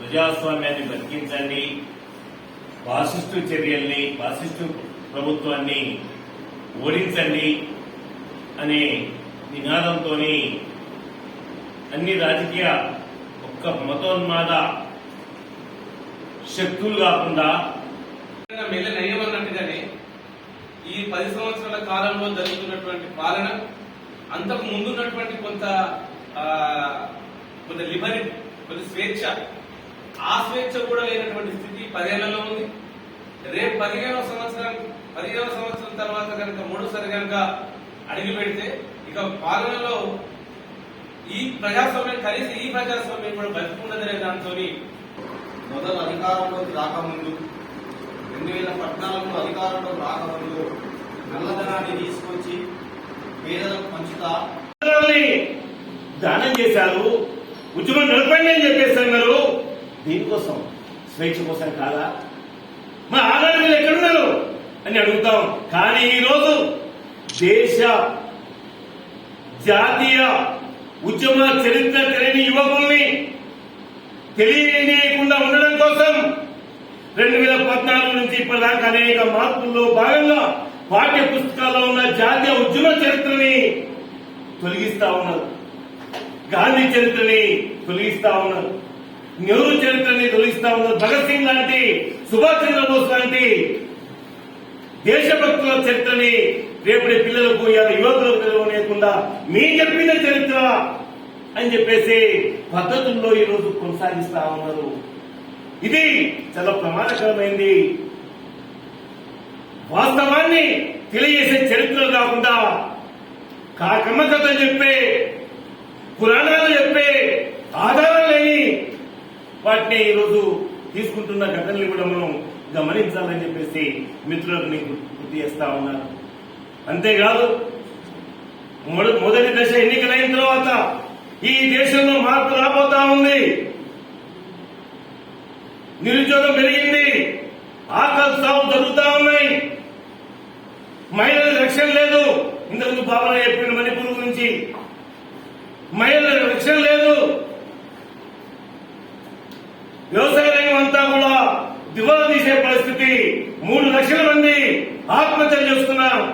ప్రజాస్వామ్యాన్ని బతికించండి. ఫాసిస్టు చర్యల్ని ఫాసిస్టు ప్రభుత్వాన్ని ఓడించండి అనే నినాదంతో అన్ని రాజకీయ ఒక్క మతోన్మాద శక్తులు కాకుండా మెల్ల నయ్యమన్నట్టుగానే ఈ పది సంవత్సరాల కాలంలో జరుగుతున్నటువంటి పాలన అంతకు ముందున్నటువంటి కొంత కొంత లిబరీ కొంత స్వేచ్ఛ ఆ స్వేచ్ఛ కూడా లేనటువంటి స్థితి పదేళ్ళలో ఉంది. రేపు పదిహేనవ సంవత్సరం పదిహేనవ సంవత్సరం తర్వాత కనుక మూడోసారి కనుక అడిగి పెడితే ఇక పాలనలో ఈ ప్రజాస్వామ్యం కనీసం ఈ ప్రజాస్వామ్యం కూడా బతుకుండదనే దాంతో మొదలు అధికారంలోకి రాకముందు రెండు వేల పద్నాలుగులో అధికారంలోకి రాకముందు నల్లధనాన్ని తీసుకొచ్చి పేదలకు పంచుతా. దానం చేశారు. ఉద్యమం నడపండి అని చెప్పేస్తున్నారు దీనికోసం స్వేచ్ఛ కోసం కాదా? మా ఆనాడు ఎక్కడున్నారు? అని అడుగుతాం. కానీ ఈరోజు దేశ జాతీయ ఉద్యమ చరిత్ర తెలియని యువకుల్ని తెలియనియకుండా ఉండడం కోసం రెండు వేల పద్నాలుగు నుంచి ఇప్పటిదాకా అనేక మార్పుల్లో భాగంగా పాఠ్య పుస్తకాల్లో ఉన్న జాతీయ ఉద్యమ చరిత్రని తొలగిస్తా ఉన్నారు. గాంధీ చరిత్రని తొలగిస్తా ఉన్నారు. నెహ్రూ చరిత్రని తొలగిస్తా ఉన్నారు? భగత్ సింగ్ లాంటి సుభాష్ చంద్రబోస్ లాంటి దేశభక్తుల చరిత్రని రేపటి పిల్లలకు ఇవాళ యువకులకు తెలియకుండా మీ చెప్పిన చరిత్ర అని చెప్పేసి పద్ధతుల్లో ఈ రోజు కొనసాగిస్తా ఉన్నారు. ఇది చాలా ప్రమాదకరమైంది. వాస్తవాన్ని తెలియజేసే చరిత్రలు కాకుండా కాకమ్మ కథలు చెప్పే పురాణాలు చెప్పే ఆధార వాటిని ఈరోజు తీసుకుంటున్న ఘటనలు కూడా మనం గమనించాలని చెప్పేసి మిత్రులకు నీకు గుర్తు చేస్తా ఉన్నారు అంతేకాదు మొదటి దశ ఎన్నికలైన తర్వాత ఈ దేశంలో మార్పు రాబోతా ఉంది. నిరుద్యోగం పెరిగింది. ఆకలి సాగు జరుగుతా ఉన్నాయి. మహిళల రక్షణ లేదు. ఇంతకుముందు బాబా చెప్పిన మణిపూర్ గురించి. మహిళల రక్షణ లేదు. వ్యవసాయ రంగం అంతా కూడా దివాలా తీసే పరిస్థితి. మూడు లక్షల మంది ఆత్మహత్యలు చేస్తున్న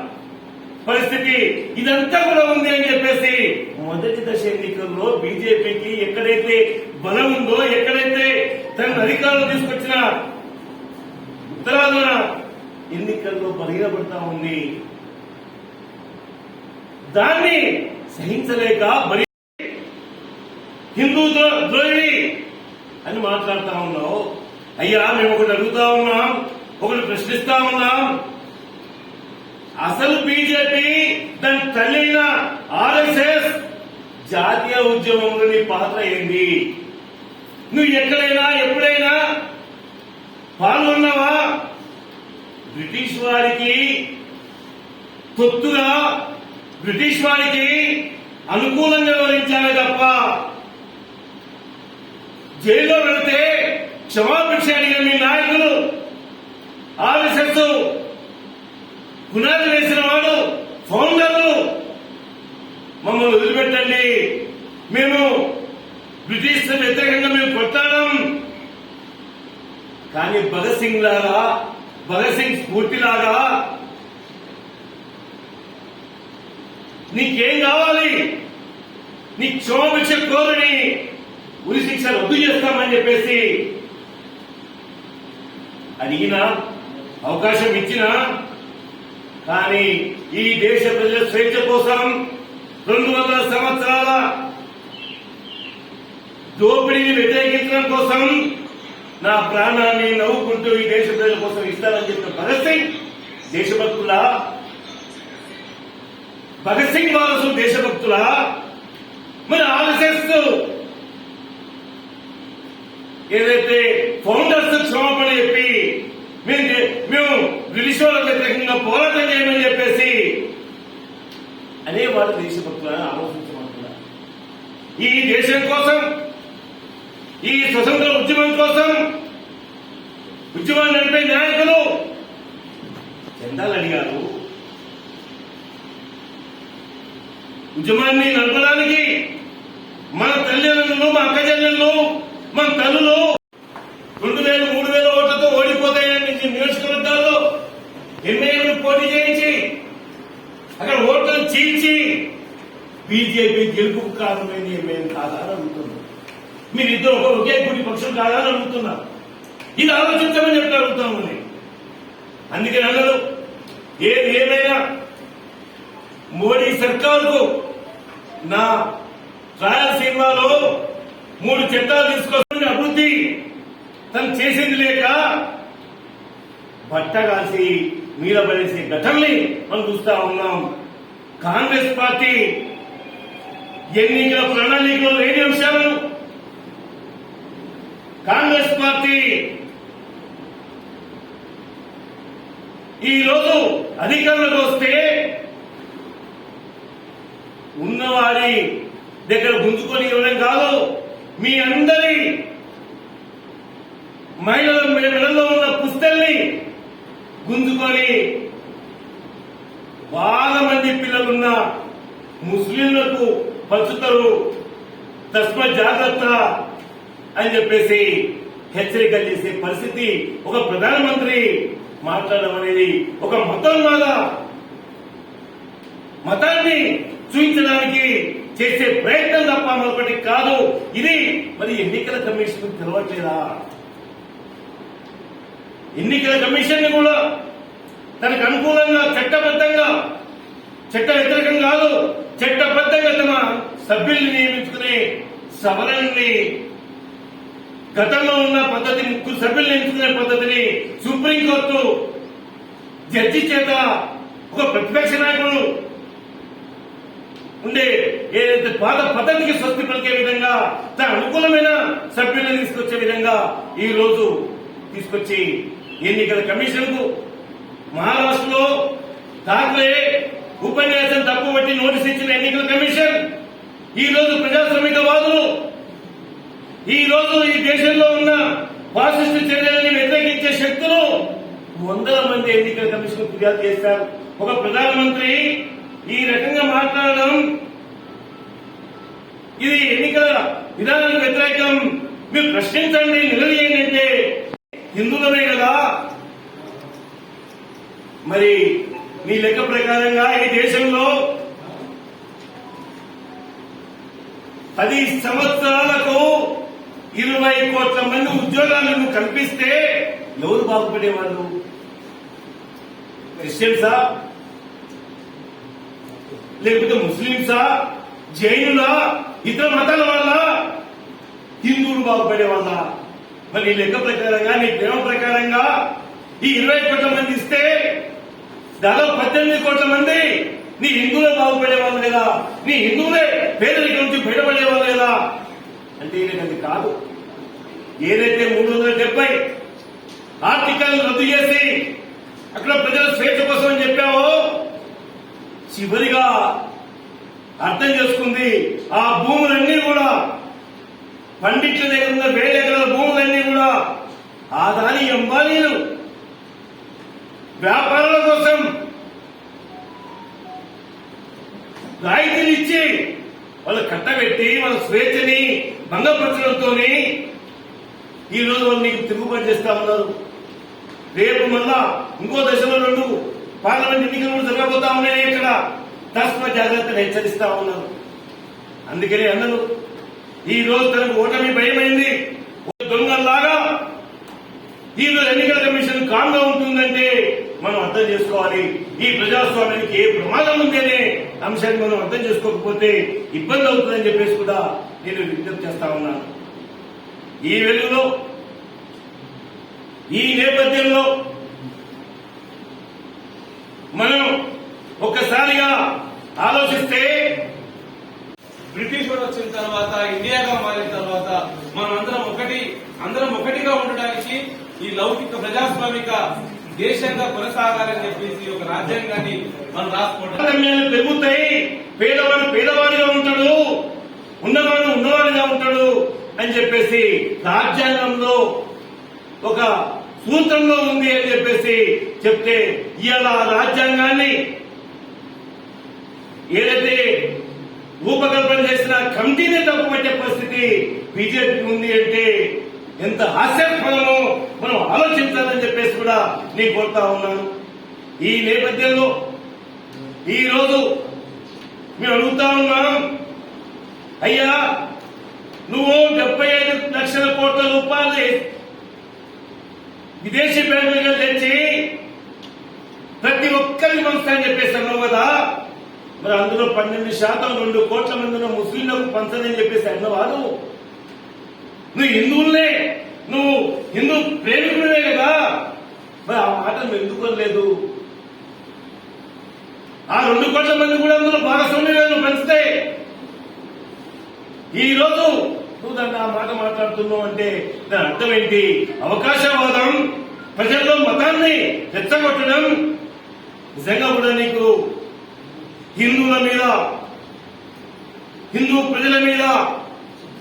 పరిస్థితి. ఇదంతా కూడా ఉంది అని చెప్పేసి మొదటి దశ ఎన్నికల్లో బీజేపీకి ఎక్కడైతే బలం ఉందో ఎక్కడైతే తన అధికారులు తీసుకొచ్చిన ఉత్తరాంధ్ర ఎన్నికల్లో బలహీనపడతా ఉంది. దాన్ని సహించలేక బలి హిందూ ద్రో- ద్రోహిణి అని మాట్లాడుతా ఉన్నావు. అయ్యా మేము ఒకటి అడుగుతా ఉన్నాం ఒకటి ప్రశ్నిస్తా ఉన్నాం. అసలు బీజేపీ దాని తల్లిన ఆర్ఎస్ఎస్ జాతీయ ఉద్యమంలో నీ పాత్ర ఏంది? నువ్వు ఎక్కడైనా ఎప్పుడైనా పాల్గొన్నావా? బ్రిటిష్ వారికి తొత్తుగా బ్రిటిష్ వారికి అనుకూలంగా వివరించాలి తప్ప జైల్లో వెళితే క్షమాభిక్ష అడిగిన మీ నాయకులు ఆర్ఎస్ఎస్ పునాది వేసిన వాడు ఫౌండర్లు మమ్మల్ని వదిలిపెట్టండి. మేము బ్రిటిష్ వ్యతిరేకంగా మేము కొట్టాడం కానీ భగత్ సింగ్ లాగా భగత్ సింగ్ స్ఫూర్తిలాగా నీకేం కావాలి? నీ క్షోభిక్ష కోరని ఉరి శిక్ష రద్దు చేస్తామని చెప్పేసి అడిగిన అవకాశం ఇచ్చిన కానీ ఈ దేశ ప్రజల స్వేచ్ఛ కోసం రెండు వందల సంవత్సరాల దోపిడీని వ్యతిరేకించడం కోసం నా ప్రాణాన్ని నవ్వుకుంటూ ఈ దేశ ప్రజల కోసం ఇస్తానని చెప్పిన భగత్ సింగ్ దేశభక్తుల భగత్ సింగ్ వారసు దేశభక్తుల మరి ఆర్ఎస్ఎస్ ఏదైతే ఫౌండర్స్ క్షమాపణ చెప్పి మేము మేము బ్రిటిష్ వాళ్ళకి వ్యతిరేకంగా పోరాటం చేయమని చెప్పేసి అనే వాళ్ళు దేశభక్తులను ఆలోచించమంటున్నారు ఈ దేశం కోసం ఈ స్వతంత్ర ఉద్యమం కోసం ఉద్యమాన్ని నడిపే నాయకులు చందాలు అడిగారు. ఉద్యమాన్ని నడపడానికి మన తల్లిదండ్రులు మా అక్కజల్లు మన తల్లులు రెండు వేలు మూడు వేల ఓట్లతో ఓడిపోతాయని నియోజకవర్గాల్లో ఎన్నేళ్ళు పోటీ చేయించి అక్కడ ఓట్లను చీల్చి బీజేపీ గెలుపుకు కారణమైంది మేము కాదా అని అడుగుతున్నాం. మీరిద్దరు ఒక ఒకే గుడి పక్షం కాదా అని అడుగుతున్నారు. ఇది ఆలోచించమని చెప్పి అడుగుతామని అందుకే అన్నారు ఏది ఏమైనా మోడీ సర్కారుకు నా రాయలసీమలో మూడు చట్టాలు తీసుకొస్తుంది అభివృద్ధి తను చేసింది లేక బట్ట కాసి మీద పడేసే ఘటనని మనం చూస్తా ఉన్నాం. కాంగ్రెస్ పార్టీ ఎన్నికల ప్రణాళికలో లేని అంశాలను కాంగ్రెస్ పార్టీ ఈ రోజు అధికారంలోకి వస్తే ఉన్నవారి దగ్గర గుంజుకొని ఇవ్వడం కాదు. మీ అందరి మహిళల మెడలో ఉన్న పుస్తల్ని గుంజుకొని బాగా మంది పిల్లలున్న ముస్లింలకు పంచుతారు తస్మ జాగ్రత్త అని చెప్పేసి హెచ్చరిక చేసే పరిస్థితి ఒక ప్రధానమంత్రి మాట్లాడడం అనేది ఒక మతం లాగా మతాన్ని చూపించడానికి చేసే ప్రయత్నం తప్ప మరొకటి కాదు. ఇది మరి ఎన్నికల కమిషన్ తెలవట్లేదా? ఎన్నికల కమిషన్ కూడా తనకు అనుకూలంగా చట్టబద్ధంగా చట్ట వ్యతిరేకం కాదు చట్టబద్ధంగా తమ సభ్యుల్ని నియమించుకునే సవరణని గతంలో ఉన్న పద్ధతి ముగ్గురు సభ్యులు ఎంచుకునే పద్ధతిని సుప్రీంకోర్టు జడ్జి చేత ఒక ప్రతిపక్ష నాయకుడు ఉండే ఏదైతే పాత పద్ధతికి స్వస్తి పలికే విధంగా తన అనుకూలమైన సభ్యులను తీసుకొచ్చే విధంగా ఈ రోజు తీసుకొచ్చి ఎన్నికల కమిషన్కు మహారాష్ట్రలో ఠాక్రే ఉపన్యాసం తప్పు తప్పుబట్టి నోటీస్ ఇచ్చిన ఎన్నికల కమిషన్ ఈ రోజు ప్రజాశ్రమికవాదులు ఈ రోజు ఈ దేశంలో ఉన్న ఫాసిస్టు చర్యలని వ్యతిరేకించే శక్తులు వందల మంది ఎన్నికల కమిషన్ ఫిర్యాదు చేశారు. ఒక ప్రధానమంత్రి ఈ రకంగా మాట్లాడడం ఇది ఎన్నికల విధానానికి వ్యతిరేకం. మీరు ప్రశ్నించండి నిలదీయండి అంటే హిందువులమే కదా. మరి మీ లెక్క ప్రకారంగా ఈ దేశంలో పది సంవత్సరాలకు ఇరవై కోట్ల మంది ఉద్యోగాలను కల్పిస్తే ఎవరు బాగుపడేవాళ్ళు? క్రిస్టియన్సా లేకపోతే ముస్లింసా జైనులా? ఇతర మతాల వల్ల హిందువులు బాగుపడే వల్ల మరి నీ లెక్క ప్రకారంగా నీ ప్రేమ ప్రకారంగా ఈ ఇరవై కోట్ల మంది ఇస్తే దాదాపు పద్దెనిమిది కోట్ల మంది నీ హిందువులే బాగుపడే వాళ్ళు లేదా నీ హిందువులే పేదరికం నుంచి బయటపడే వాళ్ళు లేదా అంటే ఇది కాదు. ఏదైతే మూడు వందల డెబ్బై ఆర్టికల్ రద్దు చేసి అక్కడ ప్రజల స్వేచ్ఛ కోసం అని చెప్పావో చివరిగా అర్థం చేసుకుంది ఆ భూములన్నీ కూడా పండిట్ల దగ్గర ఉన్న వేల ఎకరాల భూములన్నీ కూడా ఆదాని అంబానీలు. వ్యాపారాల కోసం రాయితీలు ఇచ్చి వాళ్ళు కట్టబెట్టి వాళ్ళ స్వేచ్ఛని భంగపరచడంతో ఈ రోజు వాళ్ళు నీకు తిరుగుబాటు చేస్తా ఉన్నారు. రేపు మళ్ళా ఇంకో దశలో రెండు పార్లమెంట్ ఎన్నికలు కూడా జరగబోతా ఉన్నాయి ఇక్కడ తస్మ జాగ్రత్తను హెచ్చరిస్తా ఉన్నారు. అందుకని అందరూ ఈ రోజు తనకు ఓటమి భయమైంది. దొంగల్లాగా ఈ రోజు ఎన్నికల కమిషన్ కామ్గా ఉంటుందంటే మనం అర్థం చేసుకోవాలి. ఈ ప్రజాస్వామ్యానికి ఏ ప్రమాదం ఉంది అనే అంశాన్ని మనం అర్థం చేసుకోకపోతే ఇబ్బంది అవుతుందని చెప్పేసి కూడా నేను విజ్ఞప్తి చేస్తా ఉన్నాను. ఈ వెలుగులో ఈ నేపథ్యంలో మనం ఒక్కసారిగా ఆలోచిస్తే బ్రిటిష్ వాడు వచ్చిన తర్వాత ఇండియాగా మారిన తర్వాత మనం అందరం ఒకటి అందరం ఒకటిగా ఉండడానికి ఈ లౌకిక ప్రజాస్వామిక దేశంగా కొనసాగాలని చెప్పేసి ఒక రాజ్యాంగాన్ని మనం రాసుకోవడం. పెరుగుతాయి. పేదవాడు పేదవాడిగా ఉంటాడు. ఉన్నవాడు ఉన్నవాడిగా ఉంటాడు అని చెప్పేసి రాజ్యాంగంలో ఒక సూత్రంలో ఉంది అని చెప్పేసి చెప్తే ఇవాళ రాజ్యాంగాన్ని ఏదైతే రూపకల్పన చేసిన కమిటీనే తప్పుపట్టే పరిస్థితి బీజేపీ ఉంది అంటే ఎంత హాస్యాస్పదమో మనం ఆలోచించాలని చెప్పేసి కూడా నేను కోరుతా ఉన్నాను. ఈ నేపథ్యంలో ఈ రోజు మేము అడుగుతా ఉన్నాం అయ్యా నువ్వు డెబ్బై ఐదు లక్షల కోట్ల రూపాయలు విదేశీ బ్యాంకులు తెచ్చి ప్రతి ఒక్కరి పంచుతాయని చెప్పేసి అన్నావు కదా. మరి అందులో పన్నెండు శాతం రెండు కోట్ల మందిలో ముస్లింలకు పంచదని చెప్పేసి అన్నవారు నువ్వు? హిందువులనే నువ్వు హిందూ ప్రేమికుడివే కదా. మరి ఆ మాట నువ్వు ఎందుకు అనలేదు? ఆ రెండు కోట్ల మంది కూడా అందులో భాగస్వామ్యం పంచితే. ఈ రోజు నువ్వు దాన్ని ఆ మాట మాట్లాడుతున్నావు అంటే దాని అర్థం ఏంటి? అవకాశవాదం ప్రజల్లో మతాన్ని రెచ్చగొట్టడం. నిజంగా కూడా నీకు హిందువుల మీద హిందూ ప్రజల మీద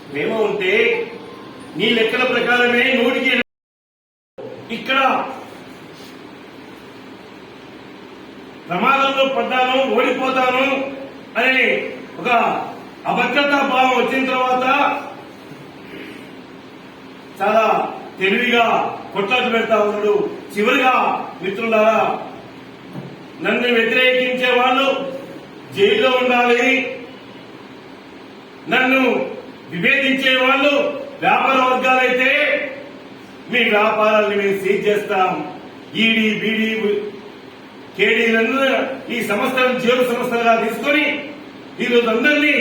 ప్రేమ ఉంటే నీ లెక్కల ప్రకారమే నూటికి ఇక్కడ ప్రమాదంలో పడ్డాను ఓడిపోతాను అనే ఒక అభద్రతా భావం వచ్చిన తర్వాత చాలా తెలివిగా కొట్లాట పెడతా ఉన్నాడు. చివరిగా మిత్రులారా నన్ను వ్యతిరేకించే వాళ్ళు జైల్లో ఉండాలి. నన్ను విభేదించే వాళ్ళు వ్యాపార వర్గాలైతే మీ వ్యాపారాన్ని మేము సీజ్ చేస్తాం. ఈడీ బీడీ కేడీలను ఈ సంస్థలను జేబు సంస్థలుగా తీసుకొని ఈరోజు అందరినీ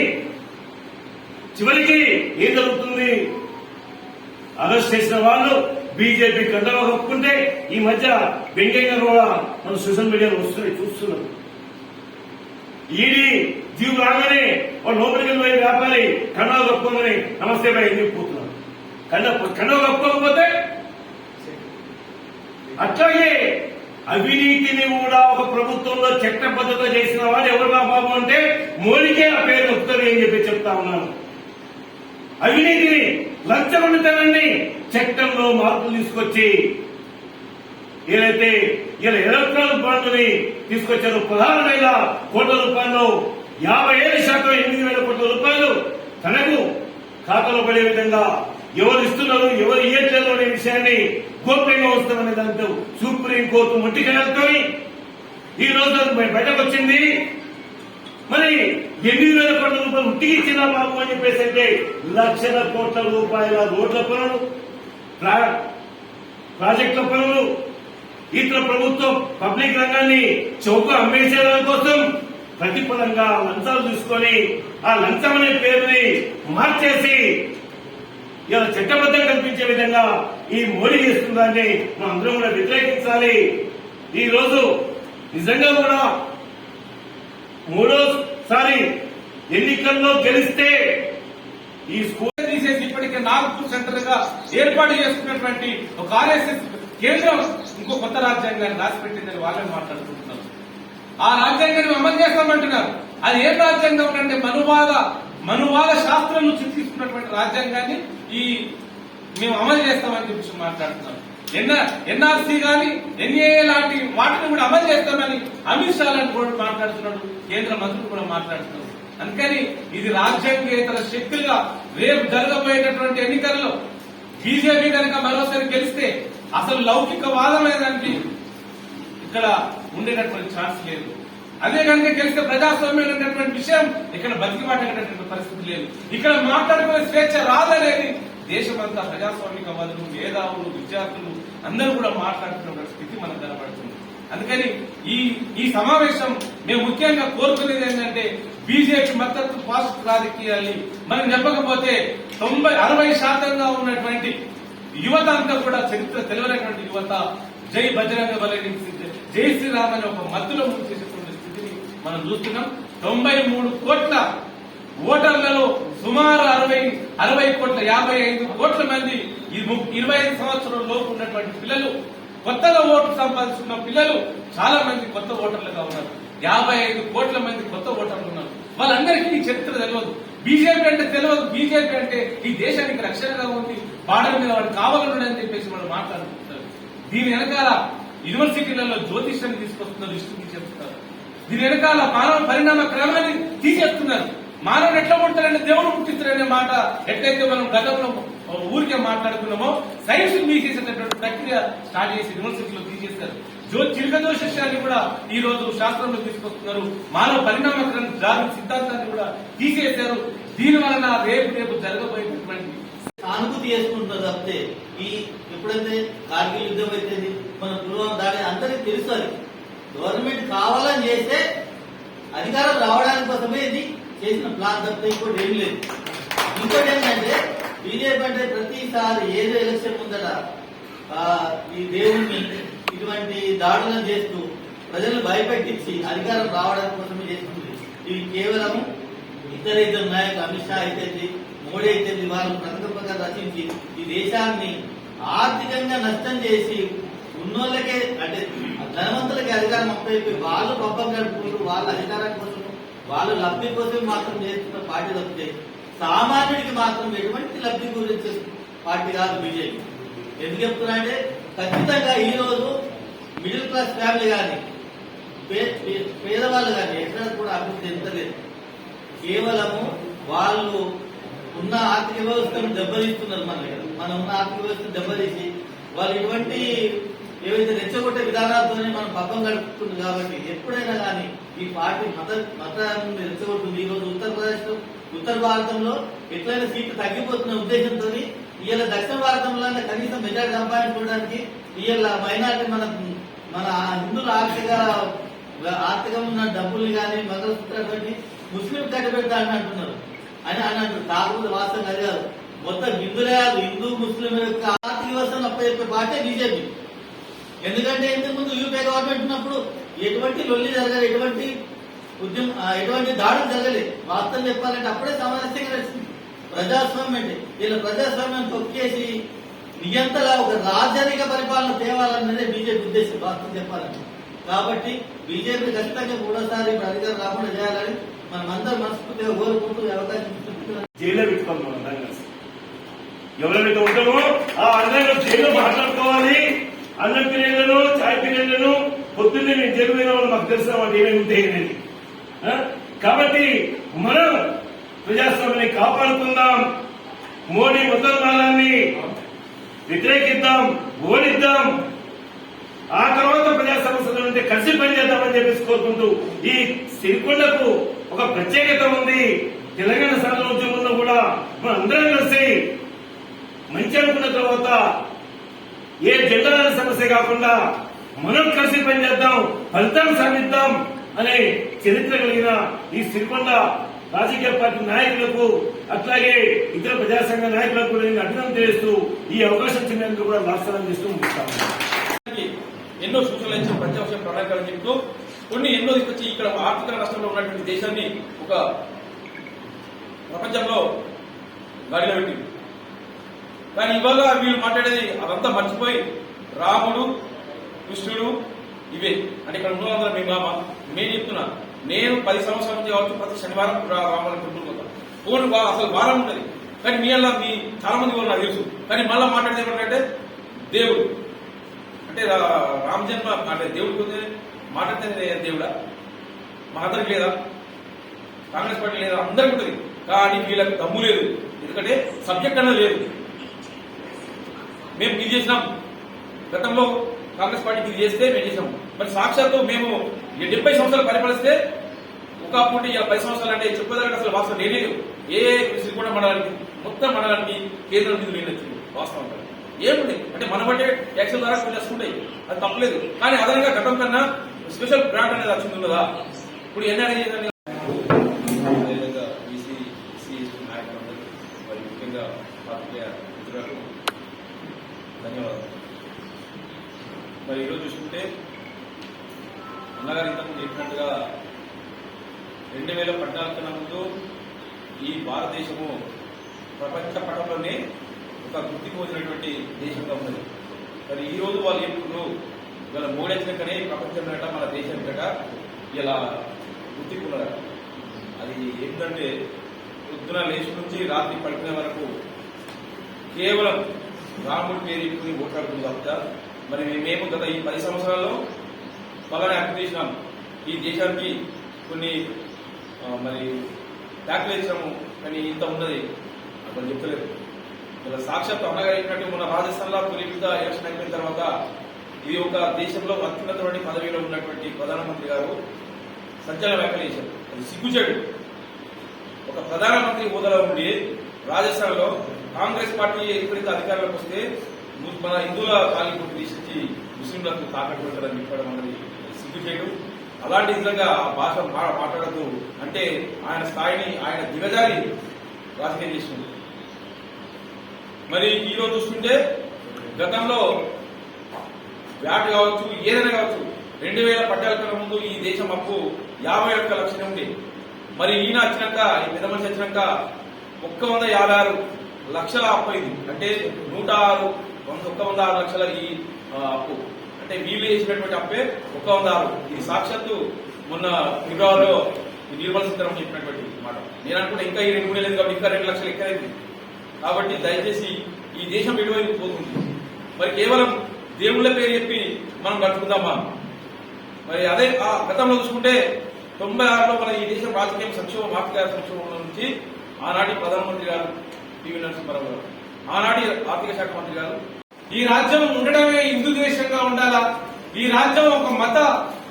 చివరికి ఏం జరుగుతుంది? అరెస్ట్ చేసిన వాళ్ళు బీజేపీ కండవ కప్పుకుంటే ఈ మధ్య వెంకయ్య కూడా మనం సోషల్ మీడియాలో వస్తున్నాయి చూస్తున్నాం ఈడీ జీవు రాగానే వాళ్ళు లోపలికి వెళ్ళిపోయి వ్యాపారి కండవ కప్పుకోమని నమస్తే భయ ఎందుకు కండ కప్పుకోకపోతే అట్లాగే అవినీతిని కూడా ఒక ప్రభుత్వంలో చట్టబద్ధత చేసిన వాడు ఎవరుగా బాబు అంటే మోడీకే ఆ పేరు వస్తుంది అని చెప్పి చెప్తా ఉన్నాను. అవినీతిని లంచగొండుతానండి చట్టంలో మార్పులు తీసుకొచ్చి ఏదైతే ఇలా ఎలక్ట్రానిక్ బాండ్లని తీసుకొచ్చారు పదహారు వేల కోట్ల రూపాయలు యాభై ఏడు శాతం ఎనిమిది వేల కోట్ల రూపాయలు తనకు ఖాతాలో పడే విధంగా ఎవరు ఇస్తున్నారు ఎవరు ఇయ్యట్లేదు అనే విషయాన్ని గోప్యంగా వస్తామనే దాంతో సుప్రీం కోర్టు ముట్టికెళ్ళుకొని ఈ రోజు బయటకు వచ్చింది మరి ఎన్ని వేల కోట్ల రూపాయలు ఉట్టికి ఇచ్చిన బాబు అని చెప్పేసి అంటే లక్షల కోట్ల రూపాయల రోడ్ల పనులు ప్రా- ప్రాజెక్టుల పనులు ఇతర ప్రభుత్వం పబ్లిక్ రంగాన్ని చౌక అమ్మేసేదాని కోసం ప్రతిఫలంగా లంచాలు తీసుకొని ఆ లంచం అనే పేరుని మార్చేసి ఇలా చట్టబద్ధం కల్పించే విధంగా ఈ మోడీ చేస్తుందాన్ని మనం అందరం కూడా వ్యతిరేకించాలి. ఈ రోజు నిజంగా కూడా మూడోసారి ఎన్నికల్లో గెలిస్తే ఈ స్కూల్ తీసేసి ఇప్పటికే నాగపూర్ సెంటర్గా ఏర్పాటు చేసుకున్నటువంటి ఒక ఆర్ఎస్ఎస్ కేంద్రం ఇంకో కొత్త రాజ్యాంగాన్ని రాసిపెట్టిందని వాళ్ళని మాట్లాడుకుంటున్నారు. ఆ రాజ్యాంగాన్ని మేము అమలు చేస్తామంటున్నారు. అది ఏ రాజ్యాంగం అంటే మనువాద మనువాద శాస్త్రం నుంచి తీసుకున్నటువంటి రాజ్యాంగాన్ని ఈ మేము అమలు చేస్తామని చెప్పి మాట్లాడుతున్నాం ఎన్ఆర్సీ గాని ఎన్ఏఏ లాంటి వాటిని కూడా అమలు చేస్తామని అమిత్ షా లాంటి కూడా మాట్లాడుతున్నాడు కేంద్ర మంత్రులు కూడా మాట్లాడుతున్నారు. అందుకని ఇది రాజ్యాంగేతర శక్తులుగా రేపు జరగబోయేటటువంటి ఎన్నికల్లో బీజేపీ కనుక మరోసారి గెలిస్తే అసలు లౌకికవాదమైనదానికి ఇక్కడ ఉండేటటువంటి ఛాన్స్ లేదు. అదే కనుక గెలిస్తే ప్రజాస్వామ్యం అనేటటువంటి విషయం ఇక్కడ బతికిబాటేటటువంటి పరిస్థితి లేదు. ఇక్కడ మాట్లాడుకునే స్వేచ్ఛ రాదనేది దేశమంతా ప్రజాస్వామికవాదులు మేధావులు విద్యార్థులు అందరూ కూడా మాట్లాడుతున్న స్థితి మనకు కనబడుతుంది. అందుకని ఈ ఈ సమావేశం మేము ముఖ్యంగా కోరుకునేది ఏంటంటే బీజేపీ మద్దతు పాస్ట్ రాజకీయాల్ని మనం చెప్పకపోతే తొంభై అరవై శాతంగా ఉన్నటువంటి యువత అంతా కూడా చరిత్ర తెలియనటువంటి యువత జై బజరంగ బలి జై శ్రీరామ్ అనే ఒక మత్తులో ముంచేసేటువంటి స్థితిని మనం చూస్తున్నాం. తొంభై మూడు కోట్ల ఓటర్లలో సుమారు అరవై అరవై కోట్ల యాభై ఐదు కోట్ల మంది ఈ ము- ఇరవై ఐదు సంవత్సరాల లోపు ఉన్నటువంటి పిల్లలు కొత్తగా ఓటు సంపాదిస్తున్న పిల్లలు చాలా మంది కొత్త ఓటర్లుగా ఉన్నారు. యాభై ఐదు కోట్ల మంది కొత్త ఓటర్లు ఉన్నారు. వాళ్ళందరికీ ఈ చరిత్ర తెలియదు బీజేపీ అంటే తెలియదు బీజేపీ అంటే ఈ దేశానికి రక్షణగా ఉంది. బార్డర్ మీద వాడు కావాలన్నాడు అని చెప్పేసి వాళ్ళు మాట్లాడుకుంటారు దీని వెనకాల యూనివర్సిటీలలో జ్యోతిష్యాన్ని తీసుకొస్తున్నారు దృష్టికి చెప్తున్నారు. దీని వెనకాల మానవ పరిణామ క్రమాన్ని తీసేస్తున్నారు. మానవుడు ఎట్లా పుడతాడని దేవుడు పుట్టిస్తాడనే మాట ఎట్లయితే మనం గతంలో ఊరికే మాట్లాడుకున్నామో సైన్స్ మీసేసేటటువంటి ప్రక్రియ స్టార్ట్ చేసి యూనివర్సిటీలో తీసేస్తారు జో చిలక దోషాన్ని కూడా ఈ రోజు శాస్త్రంలో తీసుకొస్తున్నారు. మానవ పరిణామ దాని సిద్ధాంతాన్ని కూడా తీసేశారు. దీని వలన రేపు రేపు జరగబోయేటటువంటి సానుభూతి చేసుకుంటున్నారు తప్పితే ఈ ఎప్పుడైతే కార్గిల్ యుద్ధం అయితే మన పుల్వామా దాడి అందరికి తెలుసు గవర్నమెంట్ కావాలని చేస్తే అధికారం రావడానికి కోసమే ఇది. చేసిన ప్లాన్ తప్ప ఇంకోటి ఏం లేదు. ఇంకోటి ఏంటంటే బీజేపీ అంటే ప్రతిసారి ఏదో ఎలక్షన్ ముందట ఆ, ఈ దేవుణ్ణి ఇటువంటి దాడులను చేస్తూ ప్రజలు భయపెట్టించి అధికారం రావడం కోసమే చేస్తుంది. ఇది కేవలం ఇద్దరు ఇద్దరు నాయకులు అమిత్ షా అయితే మోడీ అయితే వాళ్ళు ప్రతిపక్షంగా రచించి ఈ దేశాన్ని ఆర్థికంగా నష్టం చేసి ఉన్నోళ్ళకే అంటే ధనవంతులకి అధికారం అప్పైపోయి వాళ్ళు పబ్బం గడుపుకుంటూ వాళ్ళ అధికారం కోసం వాళ్ళు లబ్ధి కోసం మాత్రం చేస్తున్న పార్టీ తప్పితే సామాన్యుడికి మాత్రం ఎటువంటి లబ్ధి గురించి పార్టీ కాదు బీజేపీ. ఎందుకు చెప్తున్నా ఖచ్చితంగా ఈ రోజు మిడిల్ క్లాస్ ఫ్యామిలీ కానీ పే- పేదవాళ్ళు కానీ ఎక్కడ కూడా అభివృద్ధి చెందలేదు. కేవలము వాళ్ళు ఉన్న ఆర్థిక వ్యవస్థను దెబ్బతీస్తున్నారు మన దగ్గర. మనం ఉన్న ఆర్థిక వ్యవస్థను దెబ్బతీసి వాళ్ళు ఇటువంటి ఏవైతే రెచ్చగొట్టే విధానాలతోనే మనం పక్కన గడుపుతుంది కాబట్టి ఎప్పుడైనా కానీ ఈ పార్టీ మత మతాన్ని రెచ్చగొట్టుంది ఈ రోజు ఉత్తరప్రదేశ్లో ఉత్తర భారతంలో ఎట్లయినా సీట్లు తగ్గిపోతున్న ఉద్దేశంతో ఇవాళ దక్షిణ భారతంలో కనీసం మెజార్టీ సంపాదించుకోవడానికి ఇవాళ మైనార్టీ మన మన హిందువుల ఆర్థిక ఆర్థికంగా ఉన్న డబ్బుల్ని కానీ మంగళసూత్రాన్ని ముస్లిం కట్టబెడతా అని అంటున్నారు అని అని అంటారు కాకపోతే వాస్తవం కాదు. మొత్తం హిందులే కాదు హిందూ ముస్లిం యొక్క ఆర్థిక వ్యవస్థను అప్పచెప్పే పార్టీ బీజేపీ. ఎందుకంటే ఇంతకుముందు యూపీ గవర్నమెంట్ ఉన్నప్పుడు ఎటువంటి లొల్లి జరగలేదు ఎటువంటి ఉద్యమ ఎటువంటి దాడులు జరగలేదు. వార్తలు చెప్పాలంటే అప్పుడే సామరస్యంగా నడిచింది ప్రజాస్వామ్యం అంటే వీళ్ళ ప్రజాస్వామ్యం తొక్కేసి నియంతలా ఒక రాజరిక పరిపాలన తేవాలన్నదే బీజేపీ ఉద్దేశం వాస్తవం చెప్పాలంటే. కాబట్టి బీజేపీ ఖచ్చితంగా మూడోసారి అధికారం రాకుండా చేయాలని మనమందరం మనస్ఫూర్తిగా కోరుకుంటూ అవకాశం జైల్లో పెట్టుకోవాలి అందరం కలిసి. ఎవరైతే ఉంటామో ఆ అందరం జైల్లో మాట్లాడుకోవాలి. అన్నం పిల్లలను చాయ్ పిల్లలను పొద్దున్నే మేము జరుగుతున్న వాళ్ళు మాకు తెలిసిన వాళ్ళు ఏమేమి ఆ? కాబట్టి మనం ప్రజాస్వామ్యాన్ని కాపాడుకుందాం. మోడీ ముసల్మానాన్ని వ్యతిరేకిద్దాం ఓడిద్దాం. ఆ తర్వాత ప్రజా సమస్యల నుండి కలిసి పనిచేద్దామని చెప్పేసి కోరుకుంటూ ఈ సిరికొండకు ఒక ప్రత్యేకత ఉంది. తెలంగాణ సాధన ఉద్యమంలో కూడా మనందరం కలిసి మంచి అనుకున్న తర్వాత ఏ జిల్లాల సమస్య కాకుండా మనం కలిసి పనిచేద్దాం ఫలితాలు సాధిద్దాం అనే చరిత్ర కలిగిన ఈ సిరికొండ రాజకీయ పార్టీ నాయకులకు అట్లాగే ఇతర ప్రజా సంఘ నాయకులకు కూడా నేను అభినందన చేస్తూ ఈ అవకాశం ఇచ్చినందుకు కూడా నమస్కారం చేస్తూ ముగిస్తాను. ఎన్నో సూచనలు ఇచ్చిన ప్రత్యక్ష ప్రణాళికలు చెప్తూ కొన్ని ఎన్నో తీసుకొచ్చి ఇక్కడ ఆర్థిక నష్టంలో ఉన్నటువంటి దేశాన్ని ఒక ప్రపంచంలో గాడిలో పెట్టింది కానీ ఇవాళ వీళ్ళు మాట్లాడేది అదంతా మర్చిపోయి రాముడు కృష్ణుడు ఇవే. అంటే ఇక్కడ ఉన్న వాళ్ళందరూ మీ మామ నేను చెప్తున్నా. నేను పది సంవత్సరాల నుంచి కావచ్చు ప్రతి శనివారం రా- రామాలయం పోతాను పోను అసలు వారం ఉంటుంది కానీ మీ అలా మీ చాలా మంది వాళ్ళు నాకు తెలుసు. కానీ మళ్ళీ మాట్లాడేది ఏమంటే దేవుడు. అంటే రా- రామ జన్మ అంటే దేవుడికి పోతే మాట్లాడితే దేవుడా? మా అందరికి లేదా? కాంగ్రెస్ పార్టీ లేదా? అందరికి ఉంటుంది. కానీ వీళ్ళకి దమ్ము లేదు. ఎందుకంటే సబ్జెక్ట్ అన్నది లేదు. మేము ఇది చేసినాం. గతంలో కాంగ్రెస్ పార్టీ ఇది చేస్తే మేము చేసాం మరి సాక్షాత్తు మేము డెబ్బై సంవత్సరాలు పరిపాలిస్తే ఒక పూట ఇలా పది సంవత్సరాలు అంటే చెప్పేదానికి అసలు వాస్తవం నేనే ఏ శ్రీకొండ మండలానికి మొత్తం మండలానికి కేంద్రం నిధులు నేను వచ్చింది వాస్తవం ఏముంది? అంటే మన బట్టే ట్యాక్సుల ద్వారా కొన్ని వస్తుంటాయి అది తప్పలేదు. కానీ అదనంగా గతం కన్నా స్పెషల్ గ్రాంట్ అనేది వచ్చింది ఉన్నదా? ఇప్పుడు ఎన్ఆర్ఐ చేయాలని అదేవిధంగా బీసీ ఎస్సీ ఎస్టీ నాయకులందరూ మరి ముఖ్యంగా పాత్రికేయ మిత్రులకు ధన్యవాదాలు మరి ఈరోజు చూసుకుంటే అన్నగారు ఇంతకు చెప్పినట్టుగా రెండు వేల పద్నాలుగు కన్నా ముందు ఈ భారతదేశము ప్రపంచ పటంలోనే ఒక గుర్తింపు పొందినటువంటి దేశంగా ఉన్నది. మరి ఈ రోజు వాళ్ళు చెప్తున్నారు ఇవాళ మూడెచ్చినాకనే ప్రపంచం గట మన దేశం గట ఇలా గుర్తింపు అది ఏంటంటే పొద్దున లేచి నుంచి రాత్రి పడుకునే వరకు కేవలం రాముడి పేరు చెప్పుకుని ఓట్లాడుతుంది తప్ప మరి మేము గత ఈ పది సంవత్సరాల్లో బాగానే యాక్ట్ చేసినాం. ఈ దేశానికి కొన్ని మరి ట్యాక్లు కానీ ఇంత ఉన్నది అక్కడ చెప్తలేదు ఇలా సాక్షాత్ అన్నగా ఏంటంటే మన రాజస్థాన్లో తొలి విడత ఎలక్షన్ అయిపోయిన తర్వాత ఇది ఒక దేశంలో అత్యున్నతమైన పదవిలో ఉన్నటువంటి ప్రధానమంత్రి గారు సజ్జల వ్యాఖ్యలు చేశారు. అది సిగ్గుచేడు ఒక ప్రధానమంత్రి హోదాలో ఉండి రాజస్థాన్లో కాంగ్రెస్ పార్టీ ఎప్పుడైతే అధికారంలోకి వస్తే మన హిందువుల తాలింపు తీసి ముస్లింలకు తాకట్టు పెట్టడం చెప్పడం అన్నది సిగ్గుచేడు అలాంటి విధంగా ఆ భాష మాట్లాడదు అంటే ఆయన స్థాయిని ఆయన దిగజారి రాజకీయం చేసింది మరి ఈ రోజు చూస్తుంటే గతంలో వ్యాట్ కావచ్చు ఏదైనా కావచ్చు రెండు వేల పట్టాల ముందు ఈ దేశం అప్పు యాభై ఒక్క లక్షలు ఉంది మరి ఈయన వచ్చినాక ఈ పెద్ద మనిషి వచ్చినాక ఒక్క వంద యాభై ఆరు లక్షల అప్పు ఇది అంటే నూట ఆరు వంద ఒక్క వంద ఆరు లక్షల ఈ అప్పు. అంటే వీళ్ళు చేసినటువంటి అప్పే ఒక్క వంద ఆరు. ఇది సాక్షాత్తు మొన్న ఫిబ్రవరిలో ఈ నిర్మల సీతారామన్ చెప్పినటువంటి మాట. నేను అనుకుంటే ఇంకా ఈ రెండు మూడు లేదు కాబట్టి ఇంకా రెండు లక్షలు ఎక్కువైంది కాబట్టి దయచేసి ఈ దేశం ఎటువైపు పోతుంది? మరి కేవలం దేవుళ్ళ పేరు చెప్పి మనం బ్రతుకుదామా? మరి అదే ఆ గతంలో చూసుకుంటే తొంభై ఆరులో మన ఈ దేశం రాజకీయం సంక్షోభం ఆర్థిక సంక్షోభం నుంచి ఆనాటి ప్రధానమంత్రి గారు పివి నరసింహారావు గారు ఆనాటి ఆర్థిక శాఖ మంత్రి గారు ఈ రాజ్యం ఉండడమే హిందూ దేశంగా ఉండాలా? ఈ రాజ్యం ఒక మత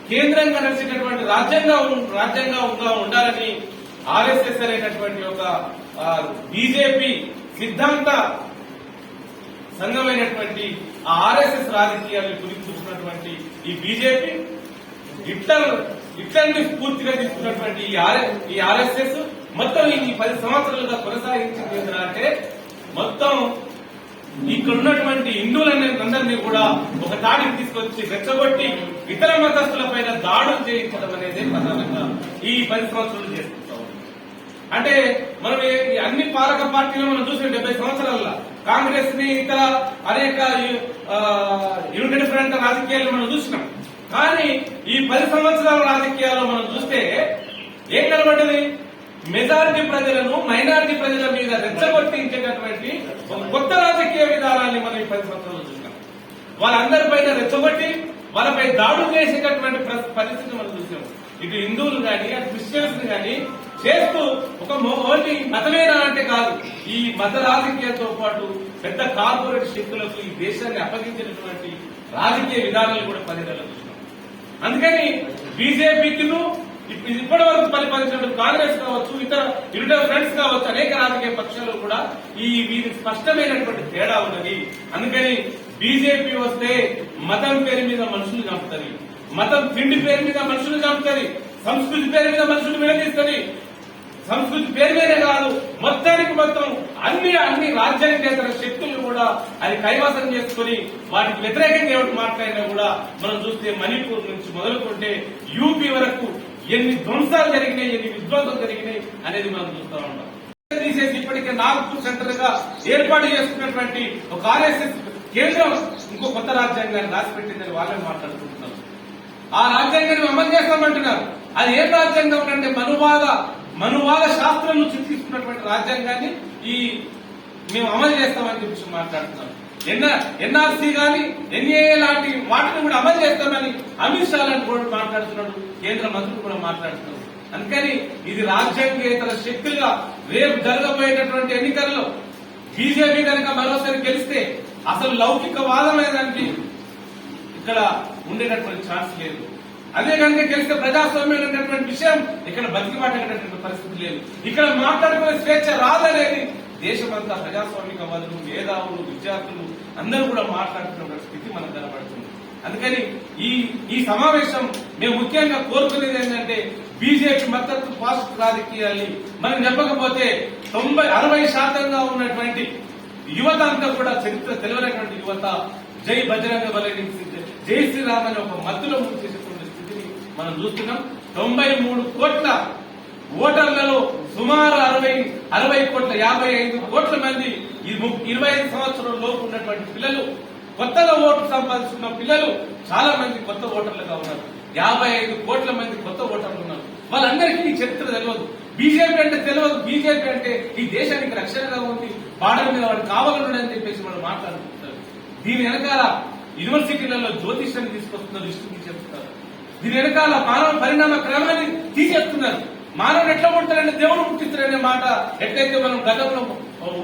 కేంద్రంగా నడిచేటటువంటి రాజ్యంగా రాజ్యంగా ఉండాలని ఆర్ఎస్ఎస్ అనేటటువంటి ఒక బీజేపీ సిద్ధాంత సంఘమైనటువంటి ఆ ఆర్ఎస్ఎస్ రాజకీయాన్ని గురించి ఈ బీజేపీ హిట్లర్ హిట్లర్ని స్ఫూర్తిగా తీసుకున్నటువంటి ఈ ఈ ఆర్ఎస్ఎస్ మొత్తం ఈ పది సంవత్సరాలుగా కొనసాగించింది ఏంటంటే మొత్తం ఇక్కడ ఉన్నటువంటి హిందువులందరినీ కూడా ఒక తాడికి తీసుకొచ్చి రెచ్చగొట్టి ఇతర మతస్థుల పైన దాడులు చేయించడం అనేది ప్రధానంగా ఈ పది సంవత్సరాలు చేస్తుంటాం. అంటే మనం అన్ని పాలక పార్టీలు మనం చూసిన డెబ్బై సంవత్సరాల కాంగ్రెస్ని ఇతర అనేక ఆ, యునైటెడ్ ఫ్రంట్ రాజకీయాలు మనం చూసినాం. కానీ ఈ పది సంవత్సరాల రాజకీయాల్లో మనం చూస్తే ఏం కనబడ్డది? మెజారిటీ ప్రజలను మైనారిటీ ప్రజల మీద రెచ్చగొట్టించేటటువంటి ఒక కొత్త రాజకీయ విధానాన్ని మనం ఈ పది సంవత్సరాలు వాళ్ళందరి వాళ్ళందరిపైన రెచ్చగొట్టి వాళ్ళపై దాడులు చేసేటటువంటి పరిస్థితి మనం చూసాం. ఇటు హిందువులు కానీ అటు క్రిస్టియన్స్ కానీ చేస్తూ ఒక మో- ఓన్లీ మతమేనా అంటే కాదు ఈ మత రాజకీయాలతో పాటు పెద్ద కార్పొరేట్ శక్తులకు ఈ దేశాన్ని అప్పగించినటువంటి రాజకీయ విధానాలు కూడా పరిధిలో అందుకని బీజేపీకిను ఇప్పటి వరకు పరిపాలించినటువంటి కాంగ్రెస్ కావచ్చు ఇతర యునైటెడ్ ఫ్రెండ్స్ కావచ్చు అనేక రాజకీయ పక్షాలు కూడా ఈ వీరి స్పష్టమైనటువంటి తేడా ఉన్నది. అందుకని బీజేపీ వస్తే మతం పేరు మీద మనుషులు చంపుతుంది. మతం తిండి పేరు మీద మనుషులు చంపుతుంది. సంస్కృతి పేరు మీద మనుషులు విడదీస్తుంది సంస్కృతి పేరు మీదే కాదు మొత్తానికి మొత్తం అన్ని అన్ని రాజ్యాంగేతర శక్తులు కూడా అది కైవసం చేసుకుని వాటికి వ్యతిరేకంగా ఎవరు మాట్లాడినా కూడా మనం చూస్తే మణిపూర్ నుంచి మొదలుకుంటే యూపీ వరకు ఎన్ని ధ్వంసాలు జరిగినాయి ఎన్ని విధ్వంసాలు జరిగినాయి అనేది మనం చూస్తూ ఉంటాం. తీసేసి ఇప్పటికే నాగపూర్ సెంటర్గా ఏర్పాటు చేసుకున్నటువంటి ఒక ఆర్ఎస్ఎస్ కేంద్రం ఇంకో కొత్త రాజ్యాంగాన్ని రాసిపెట్టిందని వాళ్ళే మాట్లాడుకుంటున్నారు. ఆ రాజ్యాంగాన్ని అమలు చేస్తామంటున్నారు. అది ఏ రాజ్యాంగం అంటే మనువాద మనువాద శాస్త్రం నుంచి తీసుకున్నటువంటి రాజ్యాంగాన్ని ఈ మేము అమలు చేస్తామని చెప్పి మాట్లాడుతున్నాం. ఎన్ఆర్సీ గాని ఎన్ఏఏ లాంటి వాటిని కూడా అమలు చేస్తామని అమిత్ షా లాంటి కూడా మాట్లాడుతున్నాడు కేంద్ర మంత్రులు కూడా మాట్లాడుతున్నారు. అందుకని ఇది రాజ్యాంగేతర శక్తులుగా రేపు జరగబోయేటటువంటి ఎన్నికల్లో బీజేపీ కనుక మరోసారి గెలిస్తే అసలు లౌకికవాదమైన దానికి ఇక్కడ ఉండేటటువంటి ఛాన్స్ లేదు. అదే కనుక గెలిస్తే ప్రజాస్వామ్యం అనేటటువంటి విషయం ఇక్కడ బతికి మాట్లాడేటటువంటి పరిస్థితి లేదు. ఇక్కడ మాట్లాడుకునే స్వేచ్ఛ రాదనేది దేశమంతా ప్రజాస్వామికవాదులు మేధావులు విద్యార్థులు అందరూ కూడా మాట్లాడుతున్న స్థితి మనకు కనబడుతుంది. అందుకని ఈ ఈ సమావేశం మేము ముఖ్యంగా కోరుకునేది ఏంటంటే బీజేపీ మద్దతు పాస్ట్ రాజకీయాల్ని మనం చెప్పకపోతే తొంభై అరవై శాతంగా ఉన్నటువంటి యువత అంతా కూడా చరిత్ర తెలియనటువంటి యువత జై బజరంగ బలి జై శ్రీరామ్ అనే ఒక మత్తులో ముంచేసేటువంటి స్థితిని మనం చూస్తున్నాం. తొంభై మూడు కోట్ల ఓటర్లలో సుమారు అరవై అరవై కోట్ల యాభై ఐదు కోట్ల మంది ఈ ఇరవై ఐదు సంవత్సరం లోపు ఉన్నటువంటి పిల్లలు కొత్తగా ఓట్లు సంపాదించుకున్న పిల్లలు చాలా మంది కొత్త ఓటర్లుగా ఉన్నారు. యాభై ఐదు కోట్ల మంది కొత్త ఓటర్లు ఉన్నారు. వాళ్ళందరికీ ఈ చరిత్ర తెలియదు. బీజేపీ అంటే తెలియదు. బీజేపీ అంటే ఈ దేశానికి రక్షణగా ఉంది బార్డర్ మీద వాడు కావాలని చెప్పేసి వాళ్ళు మాట్లాడుకుంటారు. దీని వెనకాల యూనివర్సిటీలలో జ్యోతిష్యాన్ని తీసుకొస్తున్నారు దృష్టికి చెప్తున్నారు దీని వెనకాల మానవ పరిణామ క్రమాన్ని తీసేస్తున్నారు. మానవుడు ఎట్లా పుడతారని దేవుడు పుట్టిస్తాడనే మాట ఎట్లయితే మనం గతంలో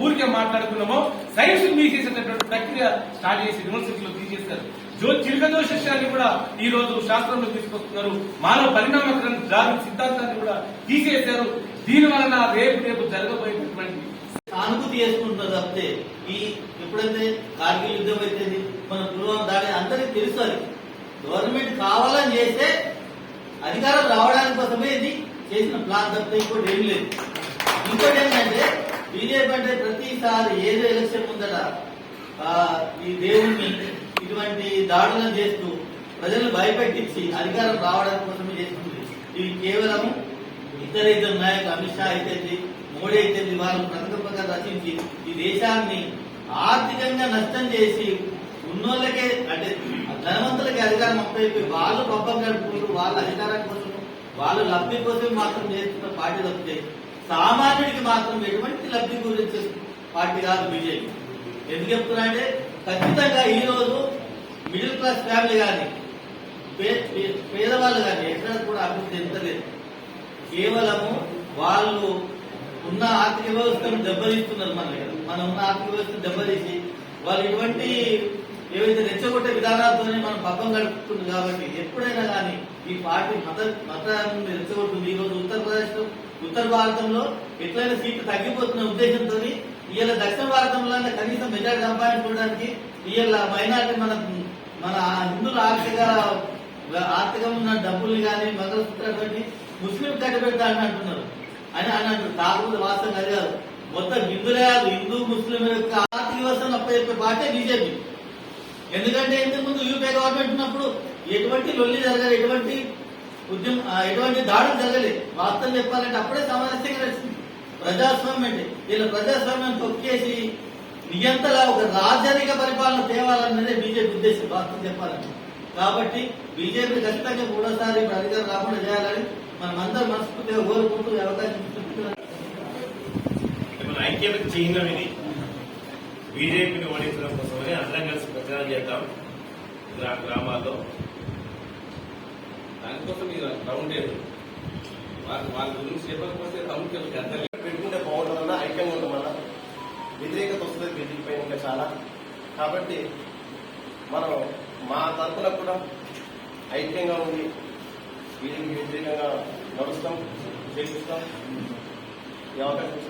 ఊరికే మాట్లాడుకున్నామో సైన్స్ మీసేసేటటువంటి ప్రక్రియ స్టార్ట్ చేసి యూనివర్సిటీలో తీసేస్తారు. జో చిలుక దోషాన్ని కూడా ఈ రోజు శాస్త్రంలో తీసుకొస్తున్నారు. మానవ పరిణామ దాని సిద్ధాంతాన్ని కూడా తీసేశారు. దీని వలన రేపు రేపు జరగబోయేటటువంటి సానుభూతి చేసుకుంటారు తప్పితే ఈ ఎప్పుడైతే కార్గిల్ యుద్ధం అయితే మన పుల్వామా దాని అందరికీ తెలుసు అది. గవర్నమెంట్ కావాలని చేస్తే అధికారం రావడానికి కోసమే ఇది. చేసిన ప్లాన్ తప్పితే ఇంకోటి ఏం లేదు. ఇంకోటి ఏంటంటే బీజేపీ అంటే ప్రతిసారి ఏదో ఎలక్షన్ ముందట ఆ, ఈ దేవుణ్ణి ఇటువంటి దాడులను చేస్తూ ప్రజలను భయపెట్టించి అధికారం రావడానికి కోసమే చేస్తుంది. ఇది కేవలం ఇతర ఇద్దరు నాయకులు అమిత్ షా అయితే మోడీ అయితే వాళ్ళు పథకం ప్రకారం రచించి ఈ దేశాన్ని ఆర్థికంగా నష్టం చేసి ఉన్నోళ్ళకే అంటే ధనవంతులకి అధికారం అప్పైపోయి వాళ్ళు పబ్బం గడుపుకుంటూ వాళ్ళ అధికారం కోసం వాళ్ళు లబ్ధి కోసం మాత్రం చేస్తున్న పార్టీ తప్పితే సామాన్యుడికి మాత్రం ఎటువంటి లబ్ధి గురించి పార్టీ కాదు బీజేపీ. ఎందుకు చెప్తున్నా అంటే ఖచ్చితంగా ఈ రోజు మిడిల్ క్లాస్ ఫ్యామిలీ కానీ పే- పేదవాళ్ళు కానీ ఎక్కడ కూడా అభివృద్ధి చెందలేదు. కేవలము వాళ్ళు ఉన్న ఆర్థిక వ్యవస్థను దెబ్బతీస్తున్నారు మన దగ్గర మనం ఉన్న ఆర్థిక వ్యవస్థను దెబ్బతీసి వాళ్ళు ఇటువంటి ఏవైతే రెచ్చగొట్టే విధానాలతోనే మనం పబ్బం గడుపుతుంది కాబట్టి ఎప్పుడైనా కానీ ఈ పార్టీ మత మతాన్ని రెచ్చగొడుతుంది. ఈ రోజు ఉత్తరప్రదేశ్లో ఉత్తర భారతంలో ఎట్లయినా సీట్లు తగ్గిపోతున్న ఉద్దేశంతో ఇవాళ దక్షిణ భారతంలో కనీసం మెజార్టీ సంపాదించుకోవడానికి ఇవాళ మైనార్టీ మన మన హిందువుల ఆర్థిక ఆర్థికంగా ఉన్న డబ్బుల్ని కానీ మంగళసూత్రాన్ని ముస్లిం కట్టబెడతా అని అంటున్నారు. అని అని అంటారు కాకపోతే వాస్తవం అది కాదు. మొత్తం హిందులే హిందూ ముస్లిం యొక్క ఆర్థిక వ్యవస్థను అప్పచెప్పే పార్టీ బీజేపీ. ఎందుకంటే ఇంతకు ముందు యూపీఏ గవర్నమెంట్ ఉన్నప్పుడు ఎటువంటి లొల్లి జరగలేదు ఎటువంటి ఉద్యమం ఎటువంటి దాడులు జరగలేదు. వార్తలు చెప్పాలంటే అప్పుడే సామరస్యంగా నడిచింది. ప్రజాస్వామ్యం అంటే వీళ్ళ ప్రజాస్వామ్యం తొక్కేసి నియంతలా ఒక రాజరిక పరిపాలన తేవాలన్నదే బీజేపీ ఉద్దేశం వాస్తవం చెప్పాలంటే. కాబట్టి బీజేపీ ఖచ్చితంగా మూడోసారి అధికారం రాకుండా చేయాలని మనం అందరూ మనస్ఫూర్తిగా కోరుకుంటూ అవకాశం ఐక్యత చేయడం ఇది. బీజేపీని ఓడించడం కోసమని అందరం కలిసి ప్రచారం చేద్దాం గ్రా గ్రామాల్లో. దానికోసం మీరు రౌండ్ లేదు వాళ్ళ వాళ్ళ గురించి చెప్పకపోతే టౌన్కి వెళ్ళి అర్థం పెట్టుకుంటే బాగుంటుందన్న ఐక్యంగా ఉండమన్నా వ్యతిరేకత వస్తుంది బీజేపీ పైన ఇంకా చాలా. కాబట్టి మనం మా తరఫున కూడా ఐక్యంగా ఉండి బీజేపీ వ్యతిరేకంగా నడుస్తాం చేపిస్తాం ఈ అవకాశం